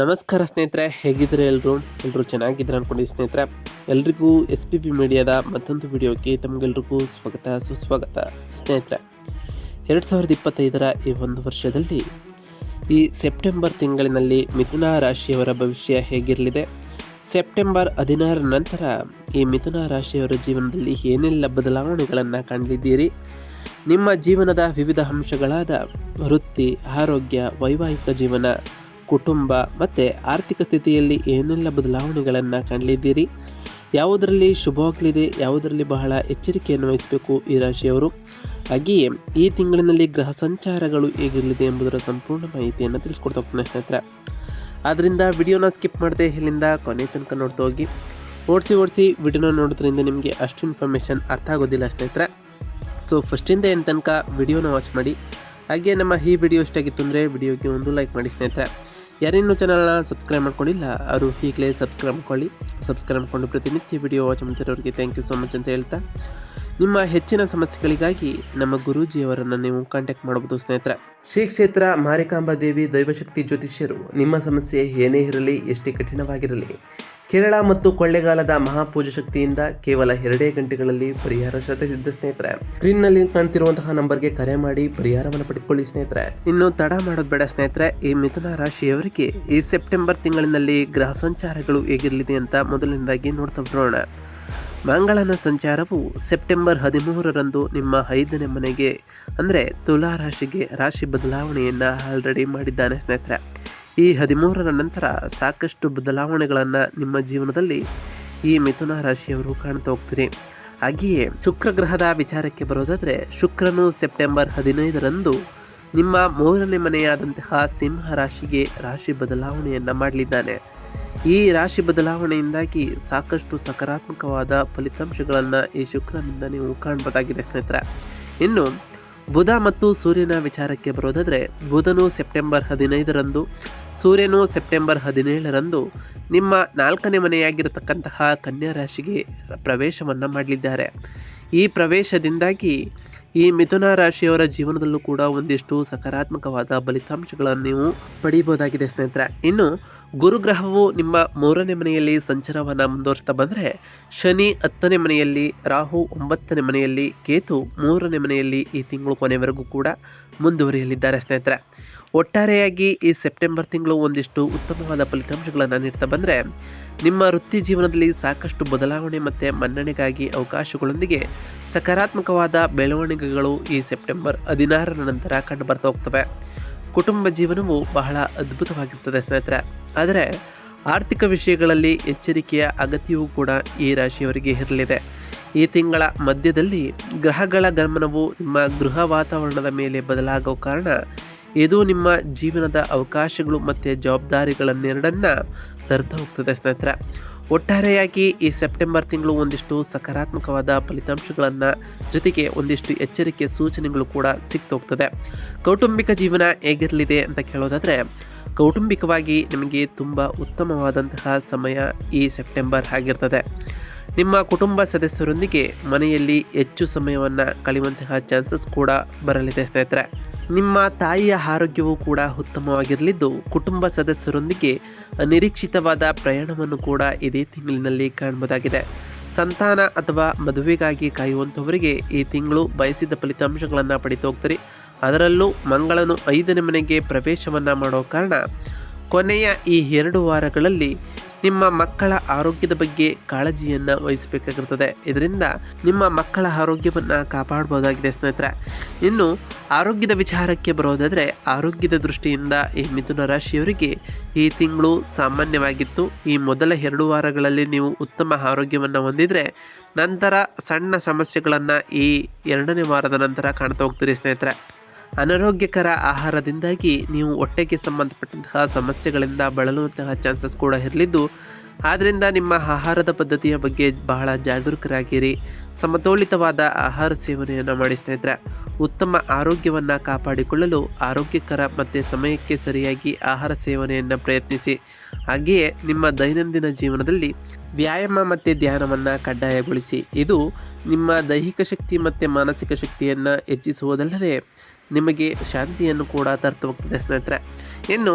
ನಮಸ್ಕಾರ ಸ್ನೇಹಿತರೆ ಹೇಗಿದ್ರೆ ಎಲ್ಲರೂ ಎಲ್ಲರೂ ಚೆನ್ನಾಗಿದ್ರೆ ಅನ್ಕೊಂಡಿದ್ದೀನಿ ಸ್ನೇಹಿತರೆ. ಎಲ್ರಿಗೂ ಎಸ್ ಪಿ ಪಿ ಮೀಡಿಯಾದ ಮತ್ತೊಂದು ವಿಡಿಯೋಕ್ಕೆ ತಮಗೆಲ್ರಿಗೂ ಸ್ವಾಗತ, ಸುಸ್ವಾಗತ ಸ್ನೇಹಿತರೆ. ಎರಡು ಸಾವಿರದ ಇಪ್ಪತ್ತೈದರ ಈ ಒಂದು ವರ್ಷದಲ್ಲಿ ಈ ಸೆಪ್ಟೆಂಬರ್ ತಿಂಗಳಿನಲ್ಲಿ ಮಿಥುನ ರಾಶಿಯವರ ಭವಿಷ್ಯ ಹೇಗಿರಲಿದೆ? ಸೆಪ್ಟೆಂಬರ್ ಹದಿನಾರರ ನಂತರ ಈ ಮಿಥುನ ರಾಶಿಯವರ ಜೀವನದಲ್ಲಿ ಏನೆಲ್ಲ ಬದಲಾವಣೆಗಳನ್ನು ಕಾಣಲಿದ್ದೀರಿ? ನಿಮ್ಮ ಜೀವನದ ವಿವಿಧ ಅಂಶಗಳಾದ ವೃತ್ತಿ, ಆರೋಗ್ಯ, ವೈವಾಹಿಕ ಜೀವನ ಕುಟುಂಬ ಮತ್ತು ಆರ್ಥಿಕ ಸ್ಥಿತಿಯಲ್ಲಿ ಏನೆಲ್ಲ ಬದಲಾವಣೆಗಳನ್ನು ಕಾಣಲಿದ್ದೀರಿ? ಯಾವುದರಲ್ಲಿ ಶುಭವಾಗಲಿದೆ, ಯಾವುದರಲ್ಲಿ ಬಹಳ ಎಚ್ಚರಿಕೆಯನ್ನು ವಹಿಸಬೇಕು ಈ ರಾಶಿಯವರು? ಹಾಗೆಯೇ ಈ ತಿಂಗಳಿನಲ್ಲಿ ಗ್ರಹ ಸಂಚಾರಗಳು ಹೇಗಿರಲಿದೆ ಎಂಬುದರ ಸಂಪೂರ್ಣ ಮಾಹಿತಿಯನ್ನು ತಿಳಿಸ್ಕೊಡ್ತಾ ಹೋಗ್ತಾನೆ ಸ್ನೇಹಿತರೆ. ಆದ್ದರಿಂದ ವಿಡಿಯೋನ ಸ್ಕಿಪ್ ಮಾಡದೆ ಇಲ್ಲಿಂದ ಕೊನೆ ತನಕ ನೋಡ್ತಾ ಹೋಗಿ. ಓಡಿಸಿ ಓಡಿಸಿ ವಿಡಿಯೋನ ನೋಡೋದ್ರಿಂದ ನಿಮಗೆ ಅಷ್ಟು ಇನ್ಫಾರ್ಮೇಷನ್ ಅರ್ಥ ಆಗೋದಿಲ್ಲ ಸ್ನೇಹಿತರೆ. ಸೊ ಫಸ್ಟಿಂದ ಏನು ತನಕ ವಿಡಿಯೋನ ವಾಚ್ ಮಾಡಿ. ಹಾಗೆ ನಮ್ಮ ಈ ವಿಡಿಯೋ ಇಷ್ಟ ಆಗಿತ್ತು ಅಂದರೆ ವಿಡಿಯೋಗೆ ಒಂದು ಲೈಕ್ ಮಾಡಿ ಸ್ನೇಹಿತರೆ. ಯಾರೇನು ಚಾನಲ್ನ ಸಬ್ಸ್ಕ್ರೈಬ್ ಮಾಡ್ಕೊಂಡಿಲ್ಲ, ಅವರು ಈಗಲೇ ಸಬ್ಸ್ಕ್ರೈಬ್ ಮಾಡ್ಕೊಳ್ಳಿ. ಸಬ್ಸ್ಕ್ರೈಬ್ ಮಾಡ್ಕೊಂಡು ಪ್ರತಿನಿತ್ಯ ವಿಡಿಯೋ ವಾಚ್ ಮಾಡ್ತಿರೋರಿಗೆ ಥ್ಯಾಂಕ್ ಯು ಸೋ ಮಚ್ ಅಂತ ಹೇಳ್ತಾ, ನಿಮ್ಮ ಹೆಚ್ಚಿನ ಸಮಸ್ಯೆಗಳಿಗಾಗಿ ನಮ್ಮ ಗುರೂಜಿಯವರನ್ನು ನೀವು ಕಾಂಟ್ಯಾಕ್ಟ್ ಮಾಡಬಹುದು ಸ್ನೇಹಿತರೆ. ಶ್ರೀ ಕ್ಷೇತ್ರ ಮಾರಿಕಾಂಬಾ ದೇವಿ ದೈವಶಕ್ತಿ ಜ್ಯೋತಿಷ್ಯರು, ನಿಮ್ಮ ಸಮಸ್ಯೆ ಏನೇ ಇರಲಿ, ಎಷ್ಟೇ ಕಠಿಣವಾಗಿರಲಿ ಕೇರಳ ಮತ್ತು ಕೊಳ್ಳೆಗಾಲದ ಮಹಾಪೂಜ ಶಕ್ತಿಯಿಂದ ಕೇವಲ ಎರಡೇ ಗಂಟೆಗಳಲ್ಲಿ ಪರಿಹಾರ ಸಿದ್ಧ ಸ್ನೇಹಿತರೆ. ಸ್ಕ್ರೀನ್ನಲ್ಲಿ ಕಾಣ್ತಿರುವಂತಹ ನಂಬರ್ಗೆ ಕರೆ ಮಾಡಿ ಪರಿಹಾರವನ್ನು ಪಡೆದುಕೊಳ್ಳಿ ಸ್ನೇಹಿತರೆ. ಇನ್ನು ತಡ ಮಾಡೋದು ಬೇಡ ಸ್ನೇಹಿತರೆ, ಈ ಮಿಥುನ ರಾಶಿಯವರಿಗೆ ಈ ಸೆಪ್ಟೆಂಬರ್ ತಿಂಗಳಿನಲ್ಲಿ ಗ್ರಹ ಸಂಚಾರಗಳು ಹೇಗಿರಲಿದೆ ಅಂತ ಮೊದಲನೇದಾಗಿ ನೋಡ್ತಾ ಬರೋಣ. ಮಂಗಳನ ಸಂಚಾರವು ಸೆಪ್ಟೆಂಬರ್ ಹದಿಮೂರರಂದು ನಿಮ್ಮ ಐದನೇ ಮನೆಗೆ, ಅಂದರೆ ತುಲಾ ರಾಶಿಗೆ ರಾಶಿ ಬದಲಾವಣೆಯನ್ನು ಆಲ್ರೆಡಿ ಮಾಡಿದ್ದಾನೆ ಸ್ನೇಹಿತರೆ. ಈ ಹದಿಮೂರರ ನಂತರ ಸಾಕಷ್ಟು ಬದಲಾವಣೆಗಳನ್ನು ನಿಮ್ಮ ಜೀವನದಲ್ಲಿ ಈ ಮಿಥುನ ರಾಶಿಯವರು ಕಾಣ್ತಾ ಹೋಗ್ತೀರಿ. ಹಾಗೆಯೇ ಶುಕ್ರ ಗ್ರಹದ ವಿಚಾರಕ್ಕೆ ಬರೋದಾದರೆ ಶುಕ್ರನು ಸೆಪ್ಟೆಂಬರ್ ಹದಿನೈದರಂದು ನಿಮ್ಮ ಮೂರನೇ ಮನೆಯಾದಂತಹ ಸಿಂಹ ರಾಶಿಗೆ ರಾಶಿ ಬದಲಾವಣೆಯನ್ನು ಮಾಡಲಿದ್ದಾನೆ. ಈ ರಾಶಿ ಬದಲಾವಣೆಯಿಂದಾಗಿ ಸಾಕಷ್ಟು ಸಕಾರಾತ್ಮಕವಾದ ಫಲಿತಾಂಶಗಳನ್ನು ಈ ಶುಕ್ರನಿಂದ ನೀವು ಕಾಣಬಹುದಾಗಿದೆ ಸ್ನೇಹಿತರೆ. ಇನ್ನು ಬುಧ ಮತ್ತು ಸೂರ್ಯನ ವಿಚಾರಕ್ಕೆ ಬರೋದಾದರೆ, ಬುಧನು ಸೆಪ್ಟೆಂಬರ್ ಹದಿನೈದರಂದು, ಸೂರ್ಯನು ಸೆಪ್ಟೆಂಬರ್ ಹದಿನೇಳರಂದು ನಿಮ್ಮ ನಾಲ್ಕನೇ ಮನೆಯಾಗಿರತಕ್ಕಂತಹ ಕನ್ಯಾ ರಾಶಿಗೆ ಪ್ರವೇಶವನ್ನು ಮಾಡಲಿದ್ದಾರೆ. ಈ ಪ್ರವೇಶದಿಂದಾಗಿ ಈ ಮಿಥುನ ರಾಶಿಯವರ ಜೀವನದಲ್ಲೂ ಕೂಡ ಒಂದಿಷ್ಟು ಸಕಾರಾತ್ಮಕವಾದ ಫಲಿತಾಂಶಗಳನ್ನು ನೀವು ಪಡೆಯಬಹುದಾಗಿದೆ ಸ್ನೇಹಿತರೆ. ಇನ್ನು ಗುರುಗ್ರಹವು ನಿಮ್ಮ ಮೂರನೇ ಮನೆಯಲ್ಲಿ ಸಂಚಾರವನ್ನು ಮುಂದುವರಿಸ್ತಾ ಬಂದರೆ, ಶನಿ ಹತ್ತನೇ ಮನೆಯಲ್ಲಿ, ರಾಹು ಒಂಬತ್ತನೇ ಮನೆಯಲ್ಲಿ, ಕೇತು ಮೂರನೇ ಮನೆಯಲ್ಲಿ ಈ ತಿಂಗಳು ಕೊನೆವರೆಗೂ ಕೂಡ ಮುಂದುವರಿಯಲಿದ್ದಾರೆ ಸ್ನೇಹಿತರೆ. ಒಟ್ಟಾರೆಯಾಗಿ ಈ ಸೆಪ್ಟೆಂಬರ್ ತಿಂಗಳು ಒಂದಿಷ್ಟು ಉತ್ತಮವಾದ ಫಲಿತಾಂಶಗಳನ್ನು ನೀಡ್ತಾ ಬಂದರೆ, ನಿಮ್ಮ ವೃತ್ತಿ ಜೀವನದಲ್ಲಿ ಸಾಕಷ್ಟು ಬದಲಾವಣೆ ಮತ್ತು ಮನ್ನಣೆಗಾಗಿ ಅವಕಾಶಗಳೊಂದಿಗೆ ಸಕಾರಾತ್ಮಕವಾದ ಬೆಳವಣಿಗೆಗಳು ಈ ಸೆಪ್ಟೆಂಬರ್ ಹದಿನಾರರ ನಂತರ ಕಂಡುಬರ್ತಾ ಹೋಗ್ತವೆ. ಕುಟುಂಬ ಜೀವನವು ಬಹಳ ಅದ್ಭುತವಾಗಿರ್ತದೆ ಸ್ನೇಹಿತರೆ. ಆದರೆ ಆರ್ಥಿಕ ವಿಷಯಗಳಲ್ಲಿ ಎಚ್ಚರಿಕೆಯ ಅಗತ್ಯವೂ ಕೂಡ ಈ ರಾಶಿಯವರಿಗೆ ಇರಲಿದೆ. ಈ ತಿಂಗಳ ಮಧ್ಯದಲ್ಲಿ ಗ್ರಹಗಳ ಗಮನವು ನಿಮ್ಮ ಗೃಹ ವಾತಾವರಣದ ಮೇಲೆ ಬದಲಾಗೋ ಕಾರಣ ಇದು ನಿಮ್ಮ ಜೀವನದ ಅವಕಾಶಗಳು ಮತ್ತು ಜವಾಬ್ದಾರಿಗಳನ್ನೆರಡನ್ನ ತರ್ತಾ ಹೋಗ್ತದೆ ಸ್ನೇಹಿತರೆ. ಒಟ್ಟಾರೆಯಾಗಿ ಈ ಸೆಪ್ಟೆಂಬರ್ ತಿಂಗಳು ಒಂದಿಷ್ಟು ಸಕಾರಾತ್ಮಕವಾದ ಫಲಿತಾಂಶಗಳನ್ನು ಜೊತೆಗೆ ಒಂದಿಷ್ಟು ಎಚ್ಚರಿಕೆ ಸೂಚನೆಗಳು ಕೂಡ ಸಿಕ್ತೋಗ್ತದೆ. ಕೌಟುಂಬಿಕ ಜೀವನ ಹೇಗಿರಲಿದೆ ಅಂತ ಕೇಳೋದಾದರೆ, ಕೌಟುಂಬಿಕವಾಗಿ ನಿಮಗೆ ತುಂಬ ಉತ್ತಮವಾದಂತಹ ಸಮಯ ಈ ಸೆಪ್ಟೆಂಬರ್ ಆಗಿರ್ತದೆ. ನಿಮ್ಮ ಕುಟುಂಬ ಸದಸ್ಯರೊಂದಿಗೆ ಮನೆಯಲ್ಲಿ ಹೆಚ್ಚು ಸಮಯವನ್ನು ಕಳೆಯುವಂತಹ ಚಾನ್ಸಸ್ ಕೂಡ ಬರಲಿದೆ ಸ್ನೇಹಿತರೆ. ನಿಮ್ಮ ತಾಯಿಯ ಆರೋಗ್ಯವು ಕೂಡ ಉತ್ತಮವಾಗಿರಲಿದ್ದು, ಕುಟುಂಬ ಸದಸ್ಯರೊಂದಿಗೆ ಅನಿರೀಕ್ಷಿತವಾದ ಪ್ರಯಾಣವನ್ನು ಕೂಡ ಇದೇ ತಿಂಗಳಿನಲ್ಲಿ ಕಾಣಬಹುದಾಗಿದೆ. ಸಂತಾನ ಅಥವಾ ಮದುವೆಗಾಗಿ ಕಾಯುವಂಥವರಿಗೆ ಈ ತಿಂಗಳು ಬಯಸಿದ ಫಲಿತಾಂಶಗಳನ್ನು ಪಡಿತು ಹೋಗ್ತಾರೆ. ಅದರಲ್ಲೂ ಮಂಗಳನು ಐದನೇ ಮನೆಗೆ ಪ್ರವೇಶವನ್ನು ಮಾಡೋ ಕಾರಣ ಕೊನೆಯ ಈ ಎರಡು ವಾರಗಳಲ್ಲಿ ನಿಮ್ಮ ಮಕ್ಕಳ ಆರೋಗ್ಯದ ಬಗ್ಗೆ ಕಾಳಜಿಯನ್ನು ವಹಿಸಬೇಕಾಗಿರ್ತದೆ. ಇದರಿಂದ ನಿಮ್ಮ ಮಕ್ಕಳ ಆರೋಗ್ಯವನ್ನು ಕಾಪಾಡ್ಬೋದಾಗಿದೆ ಸ್ನೇಹಿತರೆ. ಇನ್ನು ಆರೋಗ್ಯದ ವಿಚಾರಕ್ಕೆ ಬರೋದಾದರೆ ಆರೋಗ್ಯದ ದೃಷ್ಟಿಯಿಂದ ಈ ಮಿಥುನ ರಾಶಿಯವರಿಗೆ ಈ ತಿಂಗಳು ಸಾಮಾನ್ಯವಾಗಿತ್ತು. ಈ ಮೊದಲ ಎರಡು ವಾರಗಳಲ್ಲಿ ನೀವು ಉತ್ತಮ ಆರೋಗ್ಯವನ್ನು ಹೊಂದಿದರೆ ನಂತರ ಸಣ್ಣ ಸಮಸ್ಯೆಗಳನ್ನು ಈ ಎರಡನೇ ವಾರದ ನಂತರ ಕಾಣ್ತಾ ಹೋಗ್ತೀರಿ ಸ್ನೇಹಿತರೆ. ಅನಾರೋಗ್ಯಕರ ಆಹಾರದಿಂದಾಗಿ ನೀವು ಹೊಟ್ಟೆಗೆ ಸಂಬಂಧಪಟ್ಟಂತಹ ಸಮಸ್ಯೆಗಳಿಂದ ಬಳಲುವಂತಹ ಚಾನ್ಸಸ್ ಕೂಡ ಇರಲಿದ್ದು ಆದ್ದರಿಂದ ನಿಮ್ಮ ಆಹಾರದ ಪದ್ಧತಿಯ ಬಗ್ಗೆ ಬಹಳ ಜಾಗರೂಕರಾಗಿರಿ. ಸಮತೋಲಿತವಾದ ಆಹಾರ ಸೇವನೆಯನ್ನು ಮಾಡಿ ಸ್ನೇಹಿತರೆ, ಉತ್ತಮ ಆರೋಗ್ಯವನ್ನು ಕಾಪಾಡಿಕೊಳ್ಳಲು ಆರೋಗ್ಯಕರ ಮತ್ತು ಸಮಯಕ್ಕೆ ಸರಿಯಾಗಿ ಆಹಾರ ಸೇವನೆಯನ್ನು ಪ್ರಯತ್ನಿಸಿ. ಹಾಗೆಯೇ ನಿಮ್ಮ ದೈನಂದಿನ ಜೀವನದಲ್ಲಿ ವ್ಯಾಯಾಮ ಮತ್ತು ಧ್ಯಾನವನ್ನು ಕಡ್ಡಾಯಗೊಳಿಸಿ. ಇದು ನಿಮ್ಮ ದೈಹಿಕ ಶಕ್ತಿ ಮತ್ತು ಮಾನಸಿಕ ಶಕ್ತಿಯನ್ನು ಹೆಚ್ಚಿಸುವುದಲ್ಲದೆ ನಿಮಗೆ ಶಾಂತಿಯನ್ನು ಕೂಡ ತರ್ತು ಹೋಗ್ತದೆ ಸ್ನೇಹಿತರೆ. ಇನ್ನು,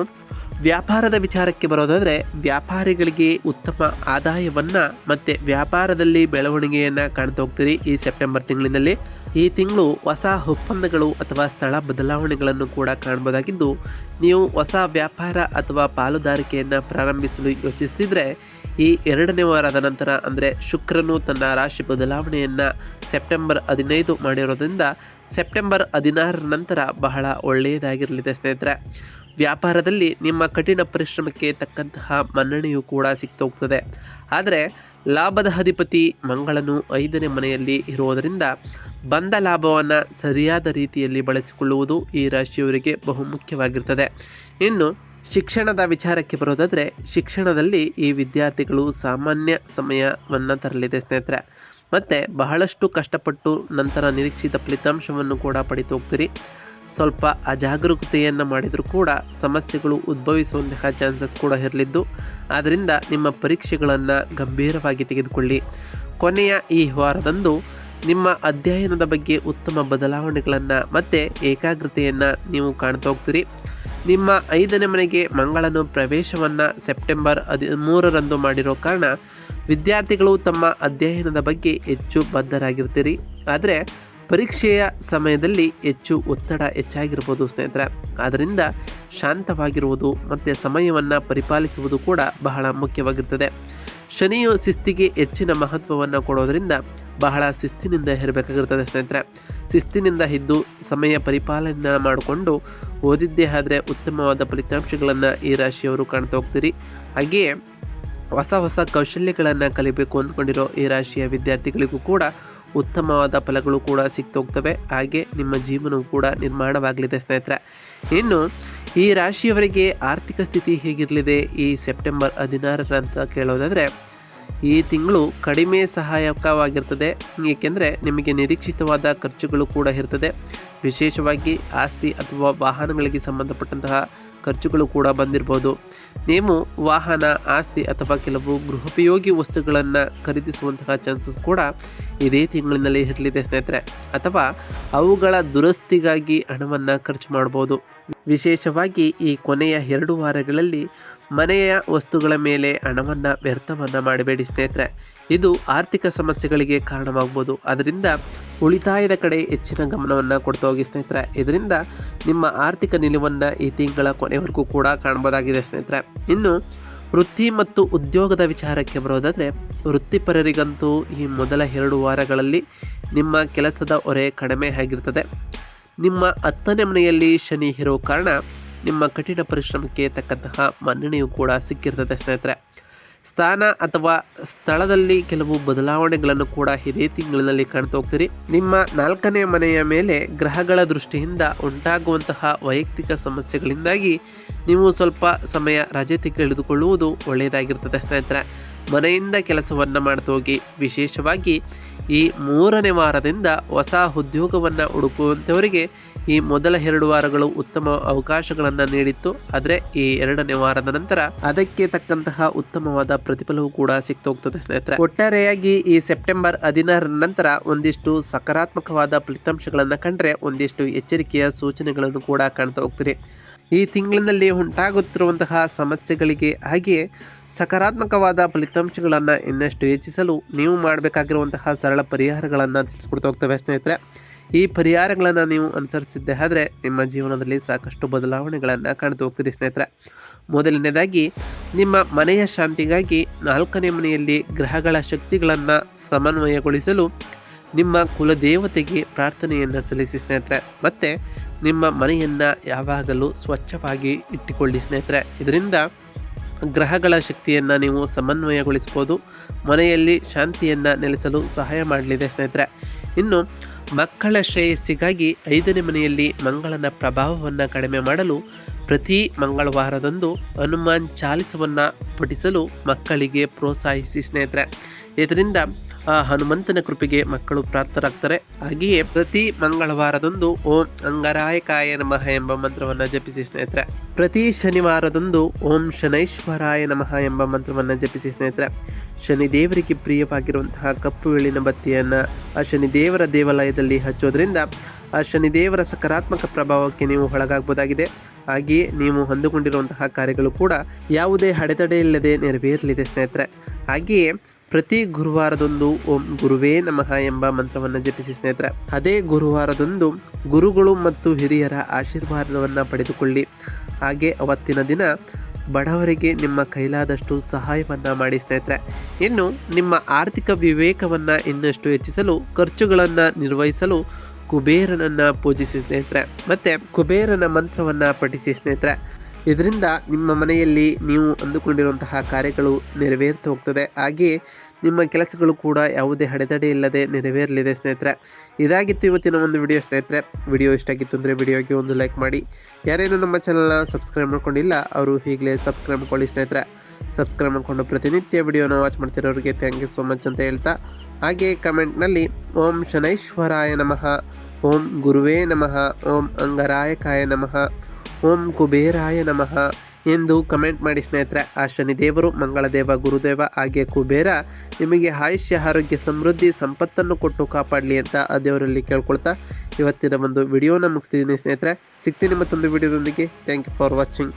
ವ್ಯಾಪಾರದ ವಿಚಾರಕ್ಕೆ ಬರೋದಾದರೆ, ವ್ಯಾಪಾರಿಗಳಿಗೆ ಉತ್ತಮ ಆದಾಯವನ್ನು ಮತ್ತು ವ್ಯಾಪಾರದಲ್ಲಿ ಬೆಳವಣಿಗೆಯನ್ನು ಕಾಣ್ತಾ ಹೋಗ್ತೀರಿ ಈ ಸೆಪ್ಟೆಂಬರ್ ತಿಂಗಳಿನಲ್ಲಿ. ಈ ತಿಂಗಳು ಹೊಸ ಒಪ್ಪಂದಗಳು ಅಥವಾ ಸ್ಥಳ ಬದಲಾವಣೆಗಳನ್ನು ಕೂಡ ಕಾಣ್ಬೋದಾಗಿದ್ದು, ನೀವು ಹೊಸ ವ್ಯಾಪಾರ ಅಥವಾ ಪಾಲುದಾರಿಕೆಯನ್ನು ಪ್ರಾರಂಭಿಸಲು ಯೋಚಿಸ್ತಿದ್ರೆ, ಈ ಎರಡನೇ ವಾರದ ನಂತರ ಅಂದರೆ ಶುಕ್ರನು ತನ್ನ ರಾಶಿ ಬದಲಾವಣೆಯನ್ನು ಸೆಪ್ಟೆಂಬರ್ ಹದಿನೈದು ಮಾಡಿರೋದ್ರಿಂದ ಸೆಪ್ಟೆಂಬರ್ ಹದಿನಾರರ ನಂತರ ಬಹಳ ಒಳ್ಳೆಯದಾಗಿರಲಿದೆ ಸ್ನೇಹಿತರೆ. ವ್ಯಾಪಾರದಲ್ಲಿ ನಿಮ್ಮ ಕಠಿಣ ಪರಿಶ್ರಮಕ್ಕೆ ತಕ್ಕಂತಹ ಮನ್ನಣೆಯು ಕೂಡ ಸಿಕ್ತೋಗ್ತದೆ. ಆದರೆ ಲಾಭದ ಅಧಿಪತಿ ಮಂಗಳನು ಐದನೇ ಮನೆಯಲ್ಲಿ ಇರುವುದರಿಂದ ಬಂದ ಲಾಭವನ್ನು ಸರಿಯಾದ ರೀತಿಯಲ್ಲಿ ಬಳಸಿಕೊಳ್ಳುವುದು ಈ ರಾಶಿಯವರಿಗೆ ಬಹುಮುಖ್ಯವಾಗಿರ್ತದೆ ಇನ್ನು ಶಿಕ್ಷಣದ ವಿಚಾರಕ್ಕೆ ಬರೋದಾದರೆ ಶಿಕ್ಷಣದಲ್ಲಿ ಈ ವಿದ್ಯಾರ್ಥಿಗಳು ಸಾಮಾನ್ಯ ಸಮಯವನ್ನು ತರಲಿದೆ ಸ್ನೇಹಿತರೆ. ಮತ್ತು ಬಹಳಷ್ಟು ಕಷ್ಟಪಟ್ಟು ನಂತರ ನಿರೀಕ್ಷಿತ ಫಲಿತಾಂಶವನ್ನು ಕೂಡ ಪಡಿತು ಹೋಗ್ತೀರಿ ಸ್ವಲ್ಪ ಅಜಾಗರೂಕತೆಯನ್ನು ಮಾಡಿದರೂ ಕೂಡ ಸಮಸ್ಯೆಗಳು ಉದ್ಭವಿಸುವಂತಹ ಚಾನ್ಸಸ್ ಕೂಡ ಇರಲಿದ್ದು ಆದ್ದರಿಂದ ನಿಮ್ಮ ಪರೀಕ್ಷೆಗಳನ್ನು ಗಂಭೀರವಾಗಿ ತೆಗೆದುಕೊಳ್ಳಿ. ಕೊನೆಯ ಈ ವಾರದಂದು ನಿಮ್ಮ ಅಧ್ಯಯನದ ಬಗ್ಗೆ ಉತ್ತಮ ಬದಲಾವಣೆಗಳನ್ನು ಮತ್ತು ಏಕಾಗ್ರತೆಯನ್ನು ನೀವು ಕಾಣ್ತಾ ಹೋಗ್ತೀರಿ. ನಿಮ್ಮ ಐದನೇ ಮನೆಗೆ ಮಂಗಳನು ಪ್ರವೇಶವನ್ನು ಸೆಪ್ಟೆಂಬರ್ ಹದಿಮೂರರಂದು ಮಾಡಿರೋ ಕಾರಣ ವಿದ್ಯಾರ್ಥಿಗಳು ತಮ್ಮ ಅಧ್ಯಯನದ ಬಗ್ಗೆ ಹೆಚ್ಚು ಬದ್ಧರಾಗಿರ್ತೀರಿ. ಆದರೆ ಪರೀಕ್ಷೆಯ ಸಮಯದಲ್ಲಿ ಹೆಚ್ಚು ಒತ್ತಡ ಹೆಚ್ಚಾಗಿರ್ಬೋದು ಸ್ನೇಹಿತರೆ. ಆದ್ದರಿಂದ ಶಾಂತವಾಗಿರುವುದು ಮತ್ತು ಸಮಯವನ್ನು ಪರಿಪಾಲಿಸುವುದು ಕೂಡ ಬಹಳ ಮುಖ್ಯವಾಗಿರ್ತದೆ. ಶನಿಯು ಶಿಸ್ತಿಗೆ ಹೆಚ್ಚಿನ ಮಹತ್ವವನ್ನು ಕೊಡೋದರಿಂದ ಬಹಳ ಶಿಸ್ತಿನಿಂದ ಇರಬೇಕಾಗಿರ್ತದೆ ಸ್ನೇಹಿತರೆ. ಶಿಸ್ತಿನಿಂದ ಇದ್ದು ಸಮಯ ಪರಿಪಾಲನೆ ಮಾಡಿಕೊಂಡು ಓದಿದ್ದೇ ಆದರೆ ಉತ್ತಮವಾದ ಫಲಿತಾಂಶಗಳನ್ನು ಈ ರಾಶಿಯವರು ಕಾಣ್ತಾ ಹೋಗ್ತೀರಿ. ಹಾಗೆಯೇ ಹೊಸ ಹೊಸ ಕೌಶಲ್ಯಗಳನ್ನು ಕಲಿಬೇಕು ಅಂದ್ಕೊಂಡಿರೋ ಈ ರಾಶಿಯ ವಿದ್ಯಾರ್ಥಿಗಳಿಗೂ ಕೂಡ ಉತ್ತಮವಾದ ಫಲಗಳು ಕೂಡ ಸಿಕ್ತೋಗ್ತವೆ ಹಾಗೆ ನಿಮ್ಮ ಜೀವನವು ಕೂಡ ನಿರ್ಮಾಣವಾಗಲಿದೆ ಸ್ನೇಹಿತರೆ. ಇನ್ನು ಈ ರಾಶಿಯವರಿಗೆ ಆರ್ಥಿಕ ಸ್ಥಿತಿ ಹೇಗಿರಲಿದೆ ಈ ಸೆಪ್ಟೆಂಬರ್ ಹದಿನಾರರ ಅಂತ ಕೇಳೋದಾದರೆ, ಈ ತಿಂಗಳು ಕಡಿಮೆ ಸಹಾಯಕವಾಗಿರ್ತದೆ. ಏಕೆಂದರೆ ನಿಮಗೆ ನಿರೀಕ್ಷಿತವಾದ ಖರ್ಚುಗಳು ಕೂಡ ಇರ್ತದೆ. ವಿಶೇಷವಾಗಿ ಆಸ್ತಿ ಅಥವಾ ವಾಹನಗಳಿಗೆ ಸಂಬಂಧಪಟ್ಟಂತಹ ಖರ್ಚುಗಳು ಕೂಡ ಬಂದಿರಬಹುದು ನೀವು ವಾಹನ, ಆಸ್ತಿ ಅಥವಾ ಕೆಲವು ಗೃಹೋಪಯೋಗಿ ವಸ್ತುಗಳನ್ನು ಖರೀದಿಸುವಂತಹ ಚಾನ್ಸಸ್ ಕೂಡ ಇದೇ ತಿಂಗಳಿನಲ್ಲಿ ಇರಲಿದೆ ಸ್ನೇಹಿತರೆ. ಅಥವಾ ಅವುಗಳ ದುರಸ್ತಿಗಾಗಿ ಹಣವನ್ನು ಖರ್ಚು ಮಾಡ್ಬೋದು. ವಿಶೇಷವಾಗಿ ಈ ಕೊನೆಯ ಎರಡು ವಾರಗಳಲ್ಲಿ ಮನೆಯ ವಸ್ತುಗಳ ಮೇಲೆ ಹಣವನ್ನು ವ್ಯರ್ಥವನ್ನು ಮಾಡಬೇಡಿ ಸ್ನೇಹಿತರೆ. ಇದು ಆರ್ಥಿಕ ಸಮಸ್ಯೆಗಳಿಗೆ ಕಾರಣವಾಗ್ಬೋದು. ಅದರಿಂದ ಉಳಿತಾಯದ ಕಡೆ ಹೆಚ್ಚಿನ ಗಮನವನ್ನು ಕೊಡ್ತಾ ಹೋಗಿ ಸ್ನೇಹಿತರೆ. ಇದರಿಂದ ನಿಮ್ಮ ಆರ್ಥಿಕ ನಿಲುವನ್ನು ಈ ತಿಂಗಳ ಕೊನೆವರೆಗೂ ಕೂಡ ಕಾಣ್ಬೋದಾಗಿದೆ ಸ್ನೇಹಿತರೆ. ಇನ್ನು ವೃತ್ತಿ ಮತ್ತು ಉದ್ಯೋಗದ ವಿಚಾರಕ್ಕೆ ಬರೋದಾದರೆ, ವೃತ್ತಿಪರರಿಗಂತೂ ಈ ಮೊದಲ ಎರಡು ವಾರಗಳಲ್ಲಿ ನಿಮ್ಮ ಕೆಲಸದ ಹೊರೆ ಕಡಿಮೆ ಆಗಿರ್ತದೆ. ನಿಮ್ಮ ಹತ್ತನೇ ಮನೆಯಲ್ಲಿ ಶನಿ ಇರೋ ಕಾರಣ ನಿಮ್ಮ ಕಠಿಣ ಪರಿಶ್ರಮಕ್ಕೆ ತಕ್ಕಂತಹ ಮನ್ನಣೆಯು ಕೂಡ ಸಿಕ್ಕಿರ್ತದೆ ಸ್ನೇಹಿತರೆ. ಸ್ಥಾನ ಅಥವಾ ಸ್ಥಳದಲ್ಲಿ ಕೆಲವು ಬದಲಾವಣೆಗಳನ್ನು ಕೂಡ ಇದೇ ತಿಂಗಳಲ್ಲಿ ಕಾಣ್ತಾ ಹೋಗ್ತೀರಿ ನಿಮ್ಮ ನಾಲ್ಕನೇ ಮನೆಯ ಮೇಲೆ ಗ್ರಹಗಳ ದೃಷ್ಟಿಯಿಂದ ಉಂಟಾಗುವಂತಹ ವೈಯಕ್ತಿಕ ಸಮಸ್ಯೆಗಳಿಂದಾಗಿ ನೀವು ಸ್ವಲ್ಪ ಸಮಯ ರಜೆ ತೆಗೆದುಕೊಳ್ಳುವುದು ಒಳ್ಳೆಯದಾಗಿರ್ತದೆ ಸ್ನೇಹಿತರೆ. ಮನೆಯಿಂದ ಕೆಲಸವನ್ನು ಮಾಡ್ತೋಗಿ ವಿಶೇಷವಾಗಿ ಈ ಮೂರನೇ ವಾರದಿಂದ ಹೊಸ ಉದ್ಯೋಗವನ್ನು ಹುಡುಕುವಂಥವರಿಗೆ ಈ ಮೊದಲ ಎರಡು ವಾರಗಳು ಉತ್ತಮ ಅವಕಾಶಗಳನ್ನು ನೀಡಿತ್ತು. ಆದರೆ ಈ ಎರಡನೇ ವಾರದ ನಂತರ ಅದಕ್ಕೆ ತಕ್ಕಂತಹ ಉತ್ತಮವಾದ ಪ್ರತಿಫಲವೂ ಕೂಡ ಸಿಕ್ತೋಗ್ತದೆ ಸ್ನೇಹಿತರೆ. ಒಟ್ಟಾರೆಯಾಗಿ ಈ ಸೆಪ್ಟೆಂಬರ್ ಹದಿನಾರರ ನಂತರ ಒಂದಿಷ್ಟು ಸಕಾರಾತ್ಮಕವಾದ ಫಲಿತಾಂಶಗಳನ್ನು ಕಂಡ್ರೆ ಒಂದಿಷ್ಟು ಎಚ್ಚರಿಕೆಯ ಸೂಚನೆಗಳನ್ನು ಕೂಡ ಕಾಣ್ತಾ ಹೋಗ್ತೀರಿ. ಈ ತಿಂಗಳಿನಲ್ಲಿ ಉಂಟಾಗುತ್ತಿರುವಂತಹ ಸಮಸ್ಯೆಗಳಿಗೆ ಹಾಗೆಯೇ ಸಕಾರಾತ್ಮಕವಾದ ಫಲಿತಾಂಶಗಳನ್ನು ಇನ್ನಷ್ಟು ಹೆಚ್ಚಿಸಲು ನೀವು ಮಾಡಬೇಕಾಗಿರುವಂತಹ ಸರಳ ಪರಿಹಾರಗಳನ್ನು ತಿಳಿಸ್ಕೊಡ್ತಾ ಹೋಗ್ತವೆ ಸ್ನೇಹಿತರೆ. ಈ ಪರಿಹಾರಗಳನ್ನು ನೀವು ಅನುಸರಿಸಿದ್ದೆ ಆದರೆ ನಿಮ್ಮ ಜೀವನದಲ್ಲಿ ಸಾಕಷ್ಟು ಬದಲಾವಣೆಗಳನ್ನು ಕಾಣ್ತಾ ಹೋಗ್ತೀರಿ ಸ್ನೇಹಿತರೆ. ಮೊದಲನೇದಾಗಿ, ನಿಮ್ಮ ಮನೆಯ ಶಾಂತಿಗಾಗಿ ನಾಲ್ಕನೇ ಮನೆಯಲ್ಲಿ ಗ್ರಹಗಳ ಶಕ್ತಿಗಳನ್ನು ಸಮನ್ವಯಗೊಳಿಸಲು ನಿಮ್ಮ ಕುಲದೇವತೆಗೆ ಪ್ರಾರ್ಥನೆಯನ್ನು ಸಲ್ಲಿಸಿ ಸ್ನೇಹಿತರೆ. ಮತ್ತು ನಿಮ್ಮ ಮನೆಯನ್ನು ಯಾವಾಗಲೂ ಸ್ವಚ್ಛವಾಗಿ ಇಟ್ಟುಕೊಳ್ಳಿ ಸ್ನೇಹಿತರೆ. ಇದರಿಂದ ಗ್ರಹಗಳ ಶಕ್ತಿಯನ್ನು ನೀವು ಸಮನ್ವಯಗೊಳಿಸ್ಬೋದು ಮನೆಯಲ್ಲಿ ಶಾಂತಿಯನ್ನು ನೆಲೆಸಲು ಸಹಾಯ ಮಾಡಲಿದೆ ಸ್ನೇಹಿತರೆ. ಇನ್ನು ಮಕ್ಕಳ ಶ್ರೇಯಸ್ಸಿಗಾಗಿ ಐದನೇ ಮನೆಯಲ್ಲಿ ಮಂಗಳನ ಪ್ರಭಾವವನ್ನು ಕಡಿಮೆ ಮಾಡಲು ಪ್ರತಿ ಮಂಗಳವಾರದಂದು ಹನುಮಾನ್ ಚಾಲಿಸವನ್ನು ಪಠಿಸಲು ಮಕ್ಕಳಿಗೆ ಪ್ರೋತ್ಸಾಹಿಸಿ ಸ್ನೇಹಿತರೆ. ಇದರಿಂದ ಆ ಹನುಮಂತನ ಕೃಪೆಗೆ ಮಕ್ಕಳು ಪ್ರಾಪ್ತರಾಗ್ತಾರೆ. ಹಾಗೆಯೇ ಪ್ರತಿ ಮಂಗಳವಾರದಂದು ಓಂ ಅಂಗರಾಯಕಾಯ ನಮಃ ಎಂಬ ಮಂತ್ರವನ್ನು ಜಪಿಸಿ ಸ್ನೇಹಿತರೆ. ಪ್ರತಿ ಶನಿವಾರದಂದು ಓಂ ಶನೈಶ್ವರಾಯ ನಮಃ ಎಂಬ ಮಂತ್ರವನ್ನು ಜಪಿಸಿ ಸ್ನೇಹಿತರೆ. ಶನಿದೇವರಿಗೆ ಪ್ರಿಯವಾಗಿರುವಂತಹ ಕಪ್ಪು ಎಳ್ಳಿನ ಬತ್ತಿಯನ್ನು ಆ ಶನಿದೇವರ ದೇವಾಲಯದಲ್ಲಿ ಹಚ್ಚೋದ್ರಿಂದ ಆ ಶನಿದೇವರ ಸಕಾರಾತ್ಮಕ ಪ್ರಭಾವಕ್ಕೆ ನೀವು ಒಳಗಾಗಬಹುದಾಗಿದೆ. ಹಾಗೆಯೇ ನೀವು ಹೊಂದಿಕೊಂಡಿರುವಂತಹ ಕಾರ್ಯಗಳು ಕೂಡ ಯಾವುದೇ ಅಡೆತಡೆ ಇಲ್ಲದೆ ನೆರವೇರಲಿದೆ ಸ್ನೇಹಿತರೆ. ಹಾಗೆಯೇ ಪ್ರತಿ ಗುರುವಾರದೊಂದು ಓಂ ಗುರುವೇ ನಮಃ ಎಂಬ ಮಂತ್ರವನ್ನು ಜಪಿಸಿ ಸ್ನೇಹಿತರೆ, ಅದೇ ಗುರುವಾರದೊಂದು ಗುರುಗಳು ಮತ್ತು ಹಿರಿಯರ ಆಶೀರ್ವಾದವನ್ನು ಪಡೆದುಕೊಳ್ಳಿ. ಹಾಗೆ ಅವತ್ತಿನ ದಿನ ಬಡವರಿಗೆ ನಿಮ್ಮ ಕೈಲಾದಷ್ಟು ಸಹಾಯವನ್ನು ಮಾಡಿ ಸ್ನೇಹಿತರೆ. ಇನ್ನು ನಿಮ್ಮ ಆರ್ಥಿಕ ವಿವೇಕವನ್ನು ಇನ್ನಷ್ಟು ಹೆಚ್ಚಿಸಲು, ಖರ್ಚುಗಳನ್ನು ನಿರ್ವಹಿಸಲು ಕುಬೇರನನ್ನು ಪೂಜಿಸಿ ಸ್ನೇಹಿತರೆ. ಮತ್ತು ಕುಬೇರನ ಮಂತ್ರವನ್ನು ಪಠಿಸಿ ಸ್ನೇಹಿತರೆ. ಇದರಿಂದ ನಿಮ್ಮ ಮನೆಯಲ್ಲಿ ನೀವು ಅಂದುಕೊಂಡಿರುವಂತಹ ಕಾರ್ಯಗಳು ನೆರವೇರ್ತಾ ಹೋಗ್ತದೆ. ಹಾಗೆಯೇ ನಿಮ್ಮ ಕೆಲಸಗಳು ಕೂಡ ಯಾವುದೇ ಅಡೆತಡೆ ಇಲ್ಲದೆ ನೆರವೇರಲಿದೆ ಸ್ನೇಹಿತರೆ. ಇದಾಗಿತ್ತು ಇವತ್ತಿನ ಒಂದು ವಿಡಿಯೋ ಸ್ನೇಹಿತರೆ. ವಿಡಿಯೋ ಇಷ್ಟ ಆಗಿತ್ತು ಅಂದರೆ ವಿಡಿಯೋಗೆ ಒಂದು ಲೈಕ್ ಮಾಡಿ. ಯಾರೇನು ನಮ್ಮ ಚಾನಲ್ನ ಸಬ್ಸ್ಕ್ರೈಬ್ ಮಾಡ್ಕೊಂಡಿಲ್ಲ, ಅವರು ಈಗಲೇ ಸಬ್ಸ್ಕ್ರೈಬ್ ಮಾಡ್ಕೊಳ್ಳಿ ಸ್ನೇಹಿತರೆ. ಸಬ್ಸ್ಕ್ರೈಬ್ ಮಾಡಿಕೊಂಡು ಪ್ರತಿನಿತ್ಯ ವಿಡಿಯೋನ ವಾಚ್ ಮಾಡ್ತಿರೋರಿಗೆ ಥ್ಯಾಂಕ್ ಯು ಸೋ ಮಚ್ ಅಂತ ಹೇಳ್ತಾ. ಹಾಗೆ ಕಮೆಂಟ್ನಲ್ಲಿ ಓಂ ಶನೈಶ್ವರಾಯ ನಮಃ, ಓಂ ಗುರುವೇ ನಮಃ, ಓಂ ಅಂಗರಾಯಕಾಯ ನಮಃ. ಓಂ ಕುಬೇರಾಯ ನಮಃ ಎಂದು ಕಮೆಂಟ್ ಮಾಡಿ ಸ್ನೇಹಿತರೆ. ಆ ಶನಿದೇವರು ಮಂಗಳದೇವ, ಗುರುದೇವ ಹಾಗೆ ಕುಬೇರ ನಿಮಗೆ ಆಯುಷ್ಯ, ಆರೋಗ್ಯ, ಸಮೃದ್ಧಿ, ಸಂಪತ್ತನ್ನು ಕೊಟ್ಟು ಕಾಪಾಡಲಿ ಅಂತ ಆ ದೇವರಲ್ಲಿ ಕೇಳ್ಕೊಳ್ತಾ ಇವತ್ತಿನ ಒಂದು ವಿಡಿಯೋನ ಮುಗಿಸ್ತಿದ್ದೀನಿ ಸ್ನೇಹಿತರೆ. ಸಿಗ್ತೀನಿ ಮತ್ತೊಂದು ವಿಡಿಯೋದೊಂದಿಗೆ. Thank you for watching